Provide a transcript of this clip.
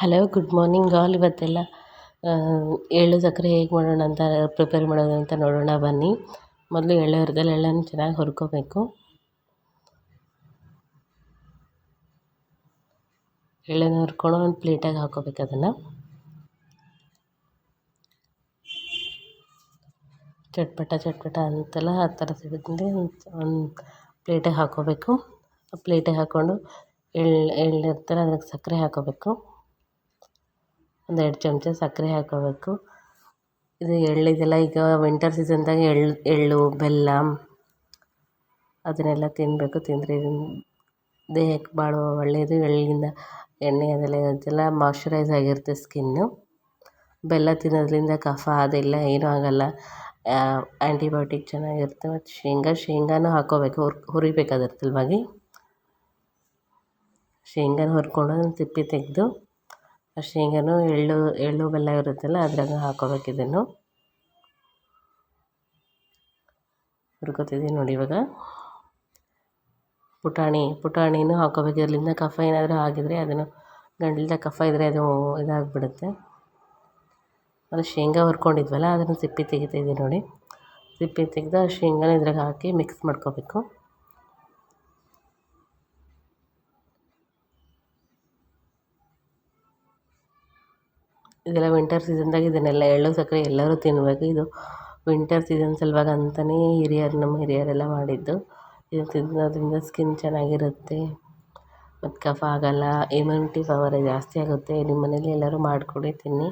Hello good morning all ಇವತ್ತೆಲ್ಲ ಎಳ್ಳು ಸಕ್ಕರೆ ಹೇಗೆ ಮಾಡೋಣ ಅಂತ ಪ್ರಿಪೇರ್ ಮಾಡೋಣ ಅಂತ ನೋಡೋಣ, ಬನ್ನಿ. ಮೊದಲು ಎಳ್ಳು ಹುರ್ಗಲ್ ಎಳ್ಳನ್ನು ಚೆನ್ನಾಗಿ ಹುರ್ಕೋಬೇಕು. ಎಳ್ಳನ್ನು ಹುರ್ಕೊಂಡು ಒಂದು ಪ್ಲೇಟಾಗಿ ಹಾಕೋಬೇಕು ಅದನ್ನು. ಚಟ್ಪಟ ಚಟ್ಪಟ ಅಂತೆಲ್ಲ ಆ ಥರ ಸಿಗುತ್ತೆ ಒಂದು ಪ್ಲೇಟಾಗಿ ಹಾಕೋಬೇಕು. ಆ ಪ್ಲೇಟಿಗೆ ಹಾಕ್ಕೊಂಡು ಎಳ್ಳು ಎಳ್ಳು ಇರ್ತಲ್ಲ, ಅದಕ್ಕೆ ಸಕ್ಕರೆ ಹಾಕ್ಕೋಬೇಕು ಒಂದು ಎರಡು ಚಮಚ ಸಕ್ಕರೆ ಹಾಕ್ಕೋಬೇಕು. ಇದು ಎಳ್ಳಿದೆಲ್ಲ ಈಗ ವಿಂಟರ್ ಸೀಸನ್ದಾಗ ಎಳ್ಳು ಎಳ್ಳು, ಬೆಲ್ಲ ಅದನ್ನೆಲ್ಲ ತಿನ್ನಬೇಕು ತಿಂದರೆ ದೇಹಕ್ಕೆ ಭಾಳ ಒಳ್ಳೆಯದು ಎಳ್ಳಿಂದ ಎಣ್ಣೆ ಅದೆಲ್ಲ ಇದೆಲ್ಲ ಮಾಯ್ಶ್ಚರೈಸ್ ಆಗಿರುತ್ತೆ ಸ್ಕಿನ್ನು ಬೆಲ್ಲ ತಿನ್ನೋದ್ರಿಂದ ಕಫ ಅದೆಲ್ಲ ಏನೂ ಆಗೋಲ್ಲ. ಆ್ಯಂಟಿಬಯೋಟಿಕ್ ಚೆನ್ನಾಗಿರುತ್ತೆ. ಮತ್ತು ಶೇಂಗಾ, ಶೇಂಗಾನೂ ಹಾಕ್ಕೋಬೇಕು. ಹುರ್ ಹುರಿಬೇಕು ಅದ್ರ ಸಲುವಾಗಿ ಶೇಂಗಾನ ಹುರ್ಕೊಂಡು ಅದನ್ನು ಸಿಪ್ಪೆ ತೆಗೆದು ಶೇಂಗಾನು ಎಳ್ಳು ಎಳ್ಳು ಬೆಲ್ಲ ಇರುತ್ತಲ್ಲ ಅದ್ರಾಗ ಹಾಕೋಬೇಕು ಇದನ್ನು. ಹುರ್ಕೋತಿದ್ದೀನಿ ನೋಡಿ ಇವಾಗ. ಪುಟಾಣಿ, ಪುಟಾಣಿನೂ ಹಾಕ್ಕೋಬೇಕು ಇದರಿಂದ ಕಫ ಏನಾದರೂ ಆಗಿದ್ರೆ ಅದನ್ನು ಗಂಟಲ್ದಾಗ ಕಫ ಇದ್ದರೆ ಅದು ಇದಾಗಿಬಿಡುತ್ತೆ. ಅದು ಶೇಂಗಾ ಹುರ್ಕೊಂಡಿದ್ವಲ್ಲ, ಅದನ್ನು ಸಿಪ್ಪೆ ತೆಗಿತಾಯಿದ್ದೀನಿ ನೋಡಿ. ಸಿಪ್ಪೆ ತೆಗೆದು ಆ ಶೇಂಗಾನ ಇದ್ರಾಗ ಹಾಕಿ ಮಿಕ್ಸ್ ಮಾಡ್ಕೋಬೇಕು. ಇದೆಲ್ಲ ವಿಂಟರ್ ಸೀಸನ್ದಾಗ ಇದನ್ನೆಲ್ಲ ಎಳ್ಳು, ಸಕ್ಕರೆ ಎಲ್ಲರೂ ತಿನ್ನಬೇಕು ಇದು ವಿಂಟರ್ ಸೀಸನ್ ಸಲುವಾಗಿ ಅಂತಲೇ ಹಿರಿಯರು, ನಮ್ಮ ಹಿರಿಯರೆಲ್ಲ ಮಾಡಿದ್ದು. ಇದು ತಿನ್ನೋದ್ರಿಂದ ಸ್ಕಿನ್ ಚೆನ್ನಾಗಿರುತ್ತೆ. ಮತ್ತು ಕಫ ಆಗೋಲ್ಲ ಇಮ್ಯುನಿಟಿ ಪವರ್ ಜಾಸ್ತಿ ಆಗುತ್ತೆ. ನಿಮ್ಮ ಮನೇಲಿ ಎಲ್ಲರೂ ಮಾಡಿಕೊಡಿ, ತಿನ್ನಿ.